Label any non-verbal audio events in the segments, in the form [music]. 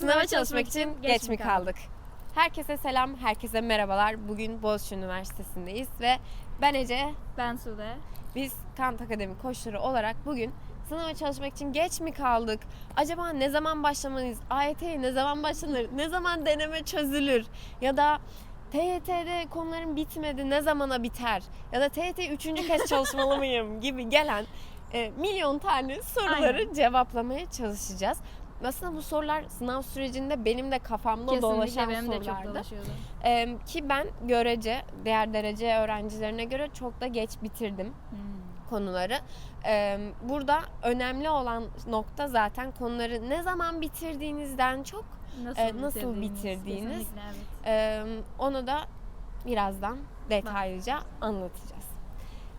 Sınava çalışmak için geç mi kaldık? Herkese selam, herkese merhabalar. Bugün Boğaziçi Üniversitesi'ndeyiz ve ben Ece, Ben Sude. biz Kant Akademi koçları olarak bugün sınava çalışmak için geç mi kaldık? Acaba ne zaman başlamalıyız? AYT'ye ne zaman başlanır? Ne zaman deneme çözülür? Ya da TYT'de konuların bitmedi, ne zamana biter? Ya da TYT üçüncü kez çalışmalı mıyım [laughs] gibi gelen e, milyon tane soruları Aynen. cevaplamaya çalışacağız. Aslında bu sorular sınav sürecinde benim de kafamda dolaşan Kesinlikle benim de çok sorulardı. dolaşıyordu. Ee, ki ben görece, diğer derece öğrencilerine göre çok da geç bitirdim Hmm. konuları. Ee, burada önemli olan nokta zaten konuları ne zaman bitirdiğinizden çok Nasıl, Ee, nasıl bitirdiğiniz? Evet. e, onu da birazdan detaylıca anlatacağız.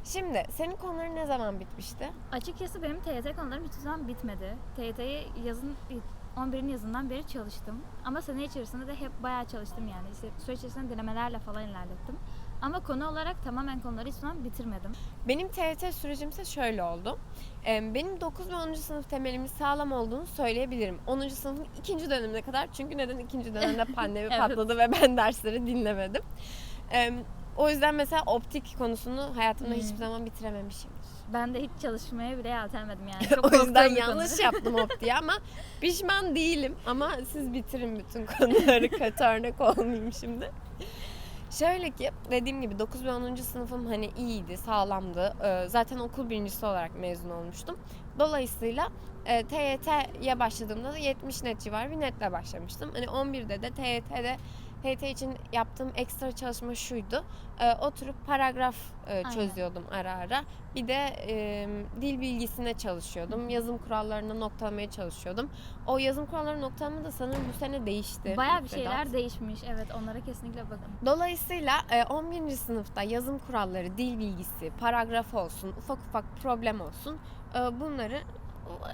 Şimdi senin konuların ne zaman bitmişti? Açıkçası benim TYT konularım hiçbir zaman bitmedi. TYT'yi yazın 11'in yazından beri çalıştım. Ama sene içerisinde de hep bayağı çalıştım yani. İşte süreç içerisinde denemelerle falan ilerlettim. Ama konu olarak tamamen konuları hiçbir zaman bitirmedim. Benim TYT sürecim ise şöyle oldu. Benim 9 ve 10. sınıf temelimin sağlam olduğunu söyleyebilirim. 10. sınıfın ikinci dönemine kadar. Çünkü neden ikinci dönemde [laughs] pandemi Evet. patladı ve ben dersleri dinlemedim. O yüzden mesela optik konusunu hayatımda Hmm. hiçbir zaman bitirememişimdir. Ben de hiç çalışmaya bile yeltenmedim yani. [laughs] Çok o yüzden bir yanlış konu. yaptım [laughs] optiği ama pişman değilim. Ama siz bitirin bütün konuları [laughs] kötü örnek olmayayım şimdi. Şöyle ki dediğim gibi 9 ve 10. sınıfım hani iyiydi, sağlamdı. Ee, Zaten okul birincisi olarak mezun olmuştum. Dolayısıyla e, TYT'ye başladığımda da 70 net civarı bir netle başlamıştım. Hani 11'de de TYT'de TYT için yaptığım ekstra çalışma şuydu. Ee, oturup paragraf e, Aynen. çözüyordum ara ara. Bir de e, dil bilgisine çalışıyordum. Yazım kurallarını noktalamaya çalışıyordum. O yazım kuralları noktalama da sanırım bu sene değişti. Bayağı bir şeyler değişmiş. Evet onlara kesinlikle bakın. Dolayısıyla e, 11. sınıfta yazım kuralları, dil bilgisi, paragraf olsun, ufak ufak problem olsun e, bunları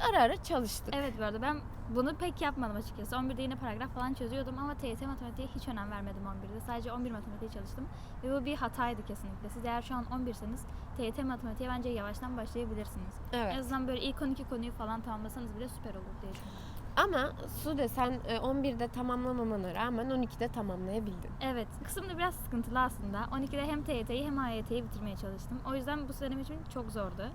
ara ara çalıştık. Evet bu arada ben bunu pek yapmadım açıkçası. 11'de yine paragraf falan çözüyordum ama TYT matematiğe hiç önem vermedim 11'de. Sadece 11 matematiğe çalıştım. Ve bu bir hataydı kesinlikle. Siz eğer şu an 11'seniz TYT matematiğe bence yavaştan başlayabilirsiniz. Evet. En azından böyle ilk 12 konuyu falan tamamlasanız bile süper olur diye düşünüyorum. Ama Sude sen e, 11'de tamamlamamana rağmen 12'de tamamlayabildin. Evet, kısım da biraz sıkıntılı aslında. 12'de hem TYT'yi hem AYT'yi bitirmeye çalıştım. O yüzden bu senem için çok zordu.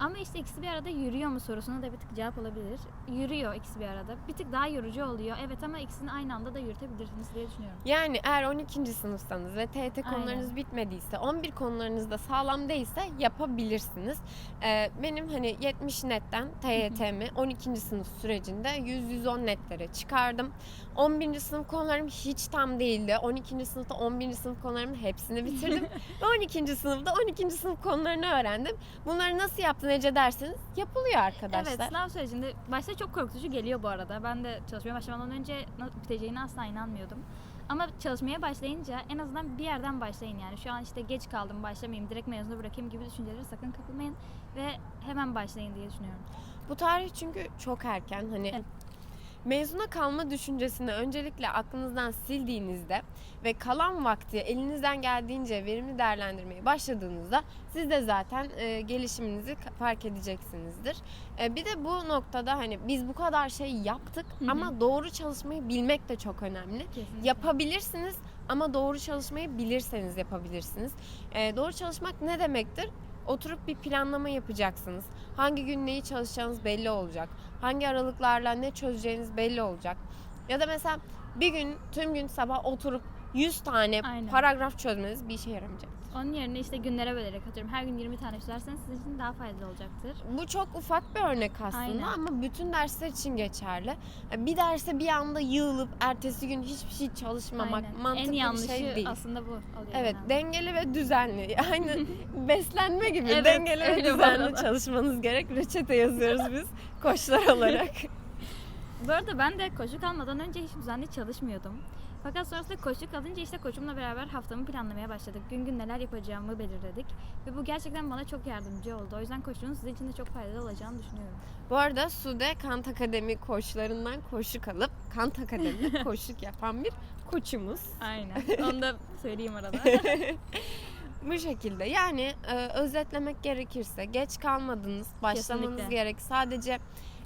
Ama işte ikisi bir arada yürüyor mu sorusuna da bir tık cevap olabilir. Yürüyor ikisi bir arada. Bir tık daha yorucu oluyor. Evet ama ikisini aynı anda da yürütebilirsiniz diye düşünüyorum. Yani eğer 12. sınıfsanız ve TYT konularınız Aynen. bitmediyse, 11 konularınız da sağlam değilse yapabilirsiniz. Ee, benim hani 70 netten TYT'mi 12. sınıf sürecinde 100-110 netlere çıkardım. 11. sınıf konularım hiç tam değildi. 12. sınıfta 11. sınıf konularımın hepsini bitirdim. [laughs] ve 12. sınıfta 12. sınıf konularını öğrendim. Bunları nasıl yaptın Ece derseniz yapılıyor arkadaşlar. Evet sınav sürecinde başta çok korkutucu geliyor bu arada. Ben de çalışmaya başlamadan önce biteceğine asla inanmıyordum. Ama çalışmaya başlayınca en azından bir yerden başlayın yani. Şu an işte geç kaldım başlamayayım, direkt mezunu bırakayım gibi düşüncelere sakın kapılmayın ve hemen başlayın diye düşünüyorum. Bu tarih çünkü çok erken. Hani Evet. Mezuna kalma düşüncesini öncelikle aklınızdan sildiğinizde ve kalan vakti elinizden geldiğince verimli değerlendirmeye başladığınızda siz de zaten e, gelişiminizi fark edeceksinizdir. E, bir de bu noktada hani biz bu kadar şey yaptık Hı hı. ama doğru çalışmayı bilmek de çok önemli. Kesinlikle. Yapabilirsiniz ama doğru çalışmayı bilirseniz yapabilirsiniz. Ee, doğru çalışmak ne demektir? Oturup bir planlama yapacaksınız. Hangi gün neyi çalışacağınız belli olacak. Hangi aralıklarla ne çözeceğiniz belli olacak. Ya da mesela bir gün tüm gün sabah oturup 100 tane Aynen. paragraf çözmeniz bir işe yaramayacak. Onun yerine işte günlere bölerek atıyorum. Her gün 20 tane çözerseniz sizin için daha faydalı olacaktır. Bu çok ufak bir örnek aslında Aynen. ama bütün dersler için geçerli. Bir derse bir anda yığılıp ertesi gün hiçbir şey çalışmamak Aynen. mantıklı en bir şey değil. aslında bu oluyor. Evet, genelde. dengeli ve düzenli. [laughs] Aynı [laughs] beslenme gibi Evet, dengeli ve düzenli çalışmanız gerek. Reçete yazıyoruz biz koçlar olarak. [laughs] Bu arada ben de koşu kalmadan önce hiç düzenli çalışmıyordum. Fakat sonrasında koşu kalınca işte koçumla beraber haftamı planlamaya başladık. Gün gün neler yapacağımı belirledik. Ve bu gerçekten bana çok yardımcı oldu. O yüzden koşunun sizin için de çok faydalı olacağını düşünüyorum. Bu arada Sude Kant Akademi koçlarından koşuk alıp Kant Akademi'de [laughs] koşuk yapan bir koçumuz. Aynen. Onu da söyleyeyim arada. [laughs] Bu şekilde yani e, özetlemek gerekirse geç kalmadınız, başlamanız Kesinlikle. gerek. Sadece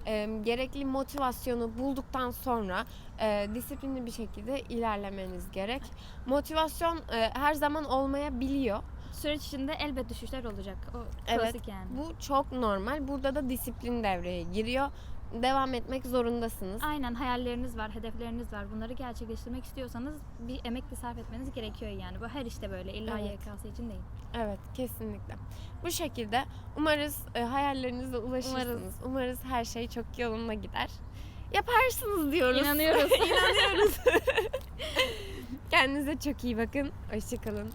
e, gerekli motivasyonu bulduktan sonra e, disiplinli bir şekilde ilerlemeniz gerek. Motivasyon e, her zaman olmayabiliyor. Süreç içinde elbet düşüşler olacak. O Evet. klasik yani. Bu çok normal. Burada da disiplin devreye giriyor. Devam etmek zorundasınız. Aynen hayalleriniz var, hedefleriniz var. Bunları gerçekleştirmek istiyorsanız bir emek de sarf etmeniz gerekiyor yani. Bu her işte böyle. İlla Evet. YKS için değil. Evet, kesinlikle. Bu şekilde umarız e, hayallerinize ulaşırsınız. Umarız. her şey çok yolunda gider. Yaparsınız diyoruz. İnanıyoruz. [laughs] İnanıyoruz. [laughs] Kendinize çok iyi bakın. Hoşçakalın.